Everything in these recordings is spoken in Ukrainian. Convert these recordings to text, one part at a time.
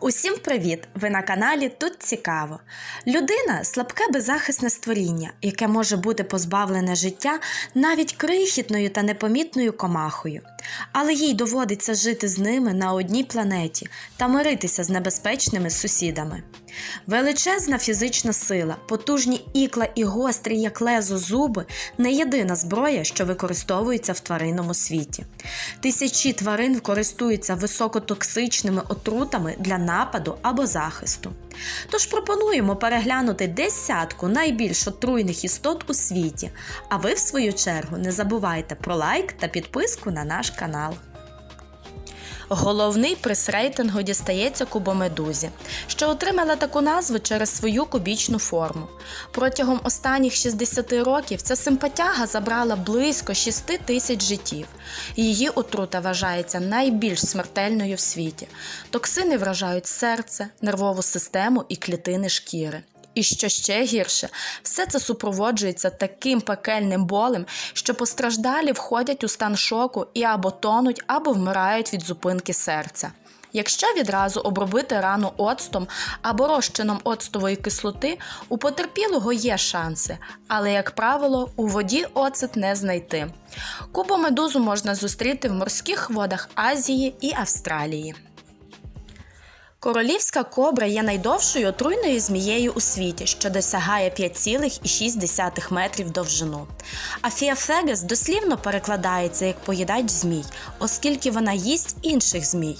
Усім привіт! Ви на каналі Тут Цікаво. Людина слабке беззахисне створіння, яке може бути позбавлене життя навіть крихітною та непомітною комахою. Але їй доводиться жити з ними на одній планеті та миритися з небезпечними сусідами. Величезна фізична сила, потужні ікла і гострі, як лезо зуби не єдина зброя, що використовується в тваринному світі. Тисячі тварин користуються високотоксичними отрутами для нападу або захисту. Тож пропонуємо переглянути десятку найбільш отруйних істот у світі. А ви, в свою чергу, не забувайте про лайк та підписку на наш канал. Головний приз рейтингу дістається кубомедузі, що отримала таку назву через свою кубічну форму. Протягом останніх 60 років ця симпатяга забрала близько 6 тисяч життів. Її отрута вважається найбільш смертельною в світі. Токсини вражають серце, нервову систему і клітини шкіри. І що ще гірше, все це супроводжується таким пекельним болем, що постраждалі входять у стан шоку і або тонуть, або вмирають від зупинки серця. Якщо відразу обробити рану оцтом або розчином оцтової кислоти, у потерпілого є шанси, але, як правило, у воді оцет не знайти. Кубомедузу можна зустріти в морських водах Азії і Австралії. Королівська кобра є найдовшою отруйною змією у світі, що досягає 5,6 метрів довжину. А фіафегес дослівно перекладається як поїдач змій, оскільки вона їсть інших змій.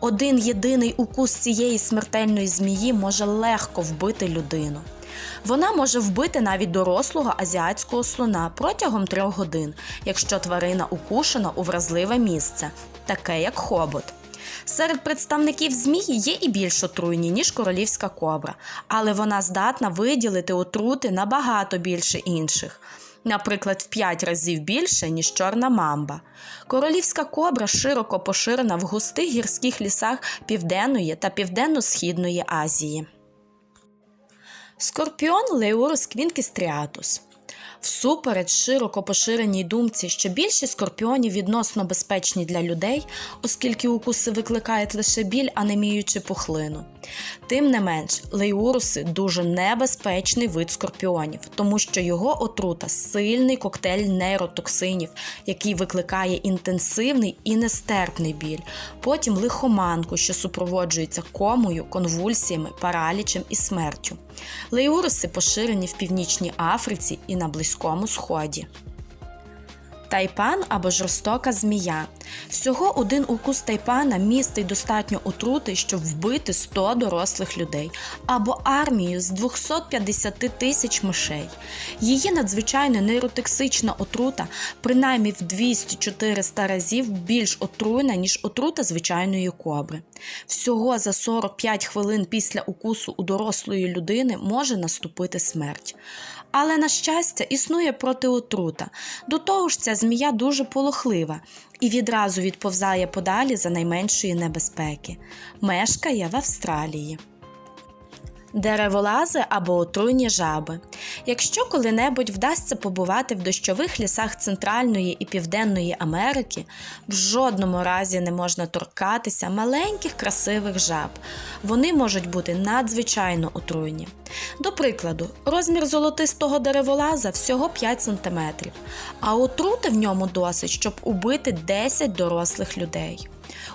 Один єдиний укус цієї смертельної змії може легко вбити людину. Вона може вбити навіть дорослого азіатського слона протягом трьох годин, якщо тварина укушена у вразливе місце, таке як хобот. Серед представників змії є і більш отруйні, ніж королівська кобра, але вона здатна виділити отрути набагато більше інших. Наприклад, в 5 разів більше, ніж чорна мамба. Королівська кобра широко поширена в густих гірських лісах Південної та Південно-Східної Азії. Скорпіон Леурус квінкістріатус. Всупереч широко поширеній думці, що більшість скорпіонів відносно безпечні для людей, оскільки укуси викликають лише біль, анемію чи пухлину. Тим не менш, лейуруси дуже небезпечний вид скорпіонів, тому що його отрута сильний коктейль нейротоксинів, який викликає інтенсивний і нестерпний біль, потім лихоманку, що супроводжується комою, конвульсіями, паралічем і смертю. Лейуруси поширені в Північній Африці і на Близькому Сході. Тайпан або жорстока змія. Всього один укус тайпана містить достатньо отрути, щоб вбити 100 дорослих людей або армію з 250 тисяч мишей. Її надзвичайно нейротоксична отрута принаймні в 200-400 разів більш отруйна, ніж отрута звичайної кобри. Всього за 45 хвилин після укусу у дорослої людини може наступити смерть. Але, на щастя, існує протиотрута. До того ж, ця змія дуже полохлива і відразу відповзає подалі за найменшої небезпеки. Мешкає в Австралії. Дереволази або отруйні жаби. Якщо коли-небудь вдасться побувати в дощових лісах Центральної і Південної Америки, в жодному разі не можна торкатися маленьких красивих жаб. Вони можуть бути надзвичайно отруйні. До прикладу, розмір золотистого дереволаза всього 5 см, а отрути в ньому досить, щоб убити 10 дорослих людей.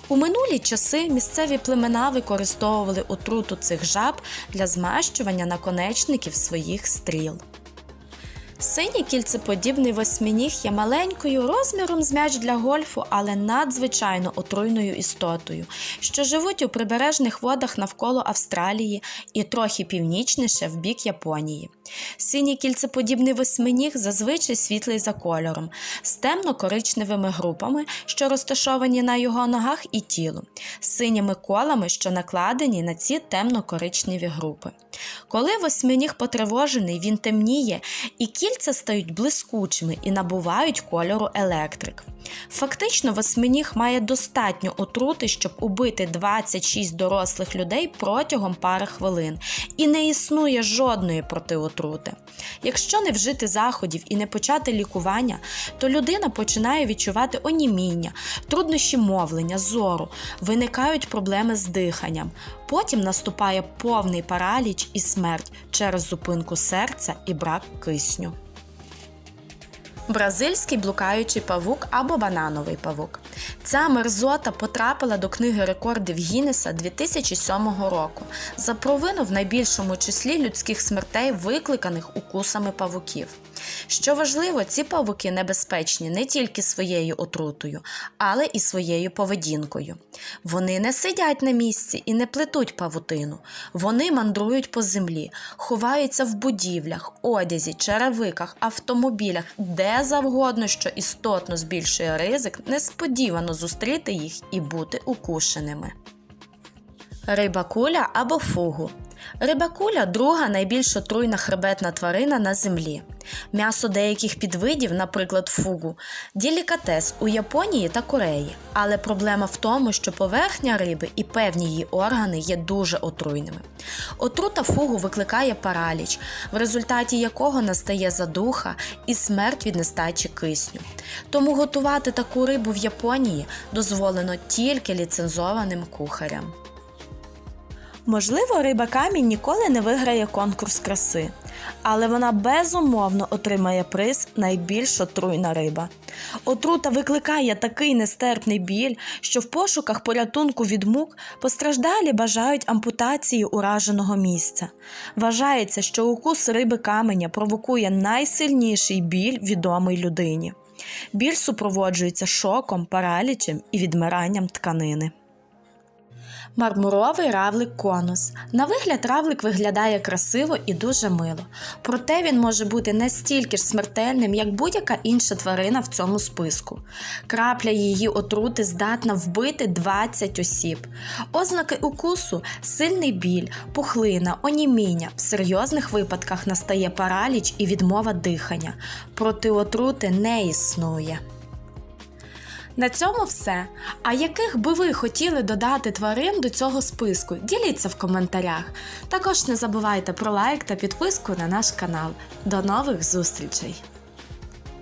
У минулі часи місцеві племена використовували отруту цих жаб для змащування наконечників своїх стріл. Синій кільцеподібний восьминіг є маленькою розміром з м'яч для гольфу, але надзвичайно отруйною істотою, що живуть у прибережних водах навколо Австралії і трохи північніше в бік Японії. Синій кільцеподібний восьминіг зазвичай світлий за кольором, з темно-коричневими групами, що розташовані на його ногах і тілу, з синіми колами, що накладені на ці темно-коричневі групи. Коли восьминіг потривожений, він темніє, і кільця стають блискучими і набувають кольору електрик. Фактично, восьминіг має достатньо отрути, щоб убити 26 дорослих людей протягом пари хвилин, і не існує жодної протиотрути. Якщо не вжити заходів і не почати лікування, то людина починає відчувати оніміння, труднощі мовлення, зору, виникають проблеми з диханням. Потім наступає повний параліч і смерть через зупинку серця і брак кисню. Бразильський блукаючий павук або банановий павук. Ця мерзота потрапила до книги рекордів Гіннеса 2007 року за провину в найбільшому числі людських смертей, викликаних укусами павуків. Що важливо, ці павуки небезпечні не тільки своєю отрутою, але і своєю поведінкою. Вони не сидять на місці і не плетуть павутину. Вони мандрують по землі, ховаються в будівлях, одязі, черевиках, автомобілях, де завгодно, що істотно збільшує ризик несподівано зустріти їх і бути укушеними. Рибакуля або фугу. Рибакуля друга найбільш отруйна хребетна тварина на землі. М'ясо деяких підвидів, наприклад, фугу, делікатес у Японії та Кореї. Але проблема в тому, що поверхня риби і певні її органи є дуже отруйними. Отрута фугу викликає параліч, в результаті якого настає задуха і смерть від нестачі кисню. Тому готувати таку рибу в Японії дозволено тільки ліцензованим кухарям. Можливо, риба камінь ніколи не виграє конкурс краси, але вона безумовно отримає приз найбільш отруйна риба. Отрута викликає такий нестерпний біль, що в пошуках порятунку від мук постраждалі бажають ампутації ураженого місця. Вважається, що укус риби каменя провокує найсильніший біль відомий людині. Біль супроводжується шоком, паралічем і відмиранням тканини. Мармуровий равлик конус. На вигляд равлик виглядає красиво і дуже мило. Проте він може бути настільки ж смертельним, як будь-яка інша тварина в цьому списку. Крапля її отрути здатна вбити 20 осіб. Ознаки укусу сильний біль, пухлина, оніміння. В серйозних випадках настає параліч і відмова дихання. Проти отрути не існує. На цьому все. А яких би ви хотіли додати тварин до цього списку? Діліться в коментарях. Також не забувайте про лайк та підписку на наш канал. До нових зустрічей!